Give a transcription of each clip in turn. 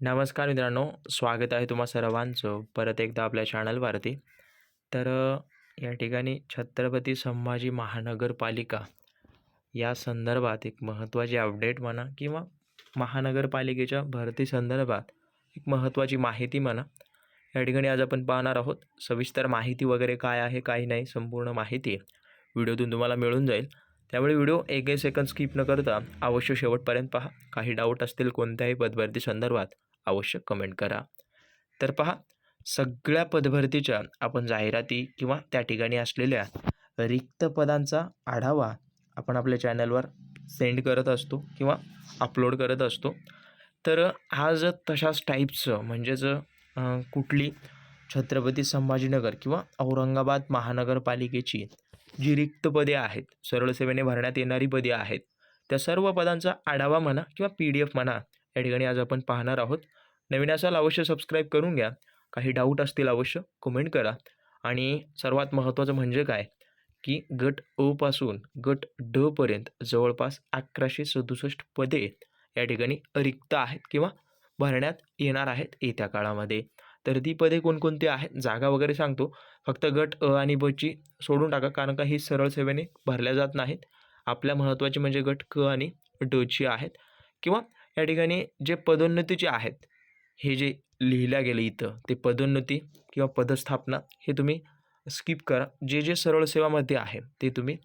नमस्कार मित्रांनो स्वागत आहे तुम्हा सर्वांचं परत एकदा आपल्या चॅनलवरती. तर या ठिकाणी छत्रपती संभाजी महानगरपालिका या संदर्भात एक महत्त्वाची अपडेट म्हणा किंवा महानगरपालिकेच्या भरती संदर्भात एक महत्त्वाची माहिती म्हणा. या ठिकाणी आज आपण पाहणार आहोत सविस्तर माहिती वगैरे काय आहे काही नाही संपूर्ण माहिती व्हिडिओतून तुम्हाला मिळून जाईल. त्यामुळे व्हिडिओ एकही सेकंद स्किप न करता अवश्य शेवटपर्यंत पहा. काही डाऊट असतील कोणत्याही पदभरती संदर्भात अवश्य कमेंट करा. तर पहा सगळ्या पदभरतीच्या आपण जाहिराती किंवा त्या ठिकाणी असलेल्या रिक्त पदांचा आढावा आपण आपल्या चॅनलवर सेंड करत असतो किंवा अपलोड करत असतो. तर आज तशाच टाईपचं म्हणजेच कुठली छत्रपती संभाजीनगर किंवा औरंगाबाद महानगरपालिकेची जी रिक्त पदे आहेत सरळ सेवेने भरण्यात येणारी पदे आहेत त्या सर्व पदांचा आढावा म्हणा किंवा पी डी एफ म्हणा या ठिकाणी आज आपण पाहणार आहोत. नवीन असाल अवश्य सबस्क्राईब करून घ्या. काही डाऊट असतील अवश्य कमेंट करा. आणि सर्वात महत्त्वाचं म्हणजे काय? की गट अ पासून गट ड पर्यंत जवळपास अकराशे सदुसष्ट पदे या ठिकाणी रिक्त आहेत किंवा भरण्यात येणार आहेत येत्या काळामध्ये. तर ती पदे कोणकोणती आहेत? जागा वगैरे सांगतो. फक्त गट अ आणि बची सोडून टाका कारण का ही सरळ सेवेने भरल्या जात नाहीत. आपल्या महत्त्वाची म्हणजे गट क आणि डची आहेत. किंवा या ठिकाणी जे पदोन्नतीचे आहेत हे जे लिहिल्या गेले इथं ते पदोन्नती किंवा पदस्थापना हे तुम्ही स्किप करा. जे जे सरळ सेवामध्ये आहे ते तुम्ही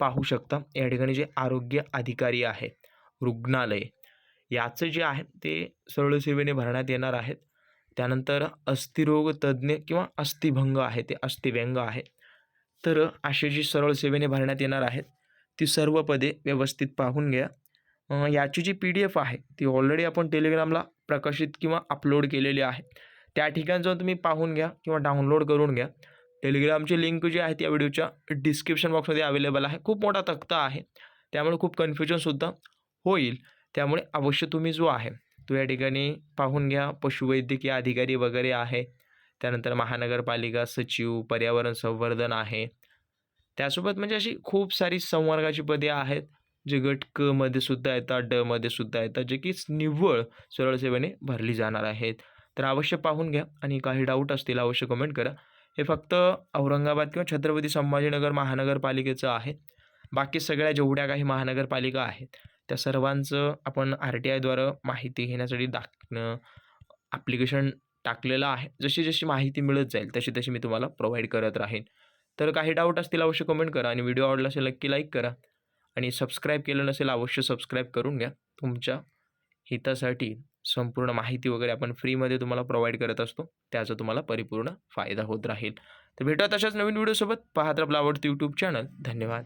पाहू शकता. या ठिकाणी जे आरोग्य अधिकारी आहे रुग्णालय याचं जे आहे ते सरळ सेवेने भरण्यात येणार आहेत. त्यानंतर अस्थिरोग तज्ज्ञ किंवा अस्थिभंग आहे ते अस्थिव्यंग आहे. तर असे जी सरळ सेवेने भरण्यात येणार आहेत ती सर्व पदे व्यवस्थित पाहून घ्या. याची जी पी डी एफ आहे ती ऑलरेडी आपण टेलिग्रामला प्रकाशित किंवा अपलोड केलेली आहे. त्या ठिकाणी जाऊन तुम्ही पाहून घ्या किंवा डाउनलोड करून घ्या. टेलिग्रामची लिंक जी आहे त्या व्हिडिओच्या डिस्क्रिप्शन बॉक्समध्ये अवेलेबल आहे. खूप मोठा तक्ता आहे. त्यामुळे खूप कन्फ्युजनसुद्धा होईल. त्यामुळे अवश्य तुम्ही जो आहे तो या ठिकाणी पाहून घ्या. पशुवैद्यकीय अधिकारी वगैरे आहे. त्यानंतर महानगरपालिका सचिव पर्यावरण संवर्धन आहे. त्यासोबत म्हणजे अशी खूप सारी संवर्गाची पदे आहेत. जे गट क मध्ये सुद्धा येतात ड मध्ये सुद्धा येतात जे की निव्वळ सरळ सेवेने भरली जाणार आहेत. तर अवश्य पाहून घ्या आणि काही डाऊट असतील अवश्य कमेंट करा. हे फक्त औरंगाबाद किंवा छत्रपती संभाजीनगर महानगरपालिकेचं आहे. बाकी सगळ्या जेवढ्या काही महानगरपालिका आहेत त्या सर्वांचं आपण आर टी आयद्वारे माहिती घेण्यासाठी दाख ॲप्लिकेशन टाकलेलं आहे. जशी जशी माहिती मिळत जाईल तशी तशी मी तुम्हाला प्रोव्हाइड करत राहीन. तर काही डाऊट असतील अवश्य कमेंट करा आणि व्हिडिओ आवडला असेल नक्की लाईक करा. आणि सबस्क्राईब केलं नसेल अवश्य सबस्क्राईब करून घ्या. तुमच्या हितासाठी संपूर्ण माहिती वगैरे आपण फ्रीमध्ये तुम्हाला प्रोव्हाइड करत असतो. त्याचा तुम्हाला परिपूर्ण फायदा होत राहील. तर भेटूया तशाच नवीन व्हिडिओसोबत पाहत आपला आवडतं यूट्यूब चॅनल धन्यवाद.